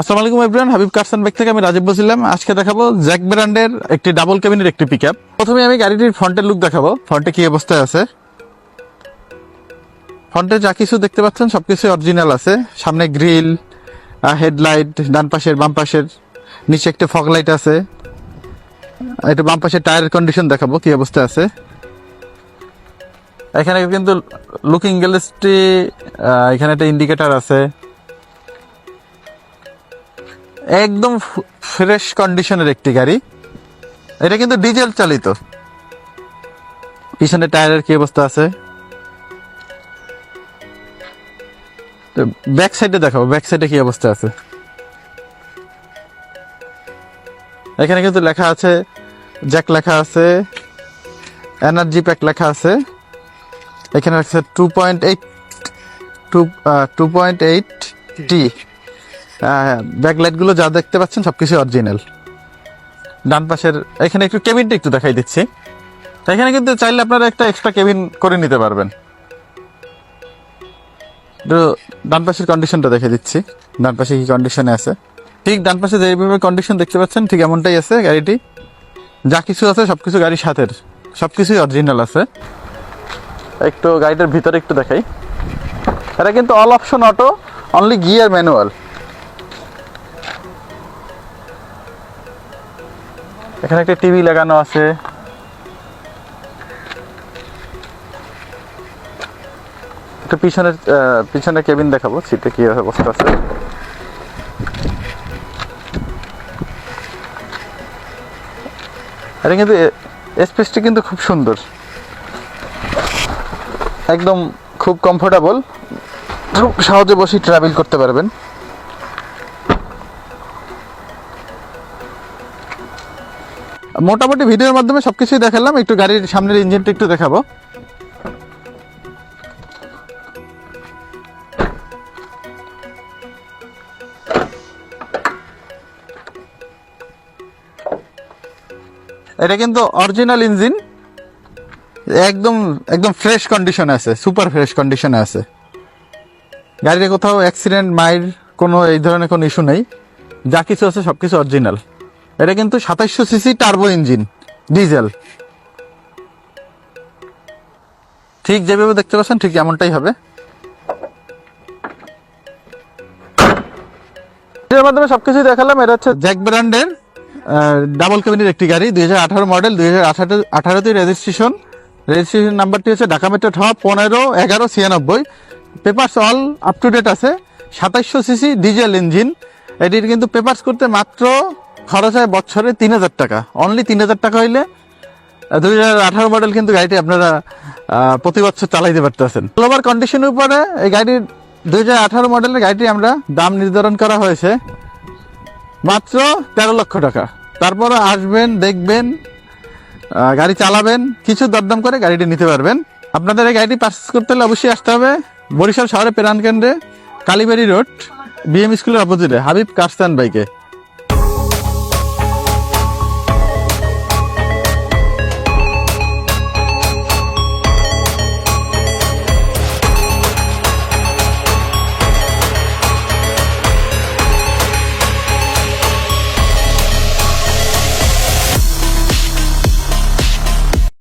আসসালামু আলাইকুম হাবিব কারসান ব্যাগ থেকে আমি রাজীব বলছিলাম। আজকে দেখাবো জ্যাক ব্র্যান্ডের একটি ডাবল কেবিনের একটি পিকআপ প্রথমে আমি গাড়িটির ফ্রন্টের লুক দেখাবো। ফ্রন্টে কি অবস্থায় আছে? ফ্রন্টে যা কিছু দেখতে পাচ্ছেন সবকিছু অরিজিনাল আছে। সামনে গ্রিল হেডলাইট ডান পাশের, বাম পাশের, নিচে একটা ফগ লাইট আছে। এটা বাম পাশের টায়ারের কন্ডিশন দেখাবো, কি অবস্থায় আছে। এখানে কিন্তু লুকিং গ্যালেসটি এখানে একটা ইন্ডিকেটার আছে। একদম ফ্রেশ কন্ডিশনের একটি গাড়ি। এটা কিন্তু ডিজেল চালিত। পিছনে টায়ারের কি অবস্থা আছে? ব্যাক সাইডে দেখাবো ব্যাক সাইডে কি অবস্থা আছে? এখানে কিন্তু লেখা আছে জ্যাক লেখা আছে এনার্জি প্যাক লেখা আছে। এখানে আছে two point eight to two point eight টি ব্যাকলাইটগুলো যা দেখতে পাচ্ছেন সব সবকিছু অরিজিনাল ডান পাশের, এখানে একটু কেবিনটা একটু দেখাই দিচ্ছি। এখানে কিন্তু চাইলে আপনারা একটা এক্সট্রা কেবিন করে নিতে পারবেন। ডান পাশের কন্ডিশনটা দেখে দিচ্ছি। ডান পাশে কি কন্ডিশনে আছে? ঠিক ডান পাশে যেভাবে কন্ডিশন দেখতে পাচ্ছেন, ঠিক এমনটাই আছে গাড়িটি। যা কিছু আছে সব কিছু গাড়ির সাথের। সবকিছুই অরিজিনাল আছে। একটু গাড়িটার ভিতরে একটু দেখাই। এটা কিন্তু all option auto only gear manual এখানে একটা টিভি লাগানো আছে। একটু পিছনের আহ, পিছনের কেবিন দেখাবো সিটে কি অবস্থা আছে। এটা কিন্তু স্পেসটি কিন্তু খুব সুন্দর। একদম খুব কমফোর্টেবল খুব সহজে বসে ট্রাভেল করতে পারবেন। মোটামুটি ভিডিওর মাধ্যমে সবকিছুই দেখালাম। একটু গাড়ির সামনের ইঞ্জিনটা একটু দেখাবো। এটা কিন্তু অরিজিনাল ইঞ্জিন একদম একদম ফ্রেশ কন্ডিশনে আছে সুপার ফ্রেশ কন্ডিশনে আছে। গাড়িতে কোথাও অ্যাক্সিডেন্ট মাইর কোনো এই ধরনের কোনো ইস্যু নেই। যা কিছু আছে সব কিছু অরিজিনাল এটা কিন্তু সাতাইশশো সিসি টার্বো ইঞ্জিন ডিজেল ঠিক যেভাবে দেখতে পাচ্ছেন, ঠিক এমনটাই হবে। এর মাধ্যমে সবকিছু দেখালাম, এটা হচ্ছে জ্যাক ব্র্যান্ডের ডাবল কেবিনের একটি গাড়ি, দুই হাজার আঠারো মডেল দুই হাজার আঠারো, আঠারোতে রেজিস্ট্রেশন রেজিস্ট্রেশন নাম্বারটি হচ্ছে ঢাকা মেট্রো ঠ, পনেরো, এগারো, ছিয়ানব্বই। Papers all up to date আছে। সাতাইশশো সিসি ডিজেল ইঞ্জিন এটির কিন্তু পেপার্স করতে মাত্র খরচ হয় বছরে তিন হাজার টাকা। অনলি তিন হাজার টাকা হইলে দুই হাজার আঠারো মডেল কিন্তু গাড়িটি আপনারা প্রতি বছর চালাইতে পারতেছেন। গ্লোবাল কন্ডিশনের উপরে এই গাড়ির দুই হাজার আঠারো মডেলের গাড়িটি আমরা দাম নির্ধারণ করা হয়েছে মাত্র তেরো লক্ষ টাকা। তারপর আসবেন, দেখবেন গাড়ি চালাবেন, কিছু দরদাম করে গাড়িটি নিতে পারবেন। আপনাদের এই গাড়িটি পারচেস করতে হলে অবশ্যই আসতে হবে বরিশাল শহরের প্রাণ কেন্দ্রে কালীবাড়ি রোড বিএম স্কুলের অপোজিটে হাবিব কারস্তান বাইকে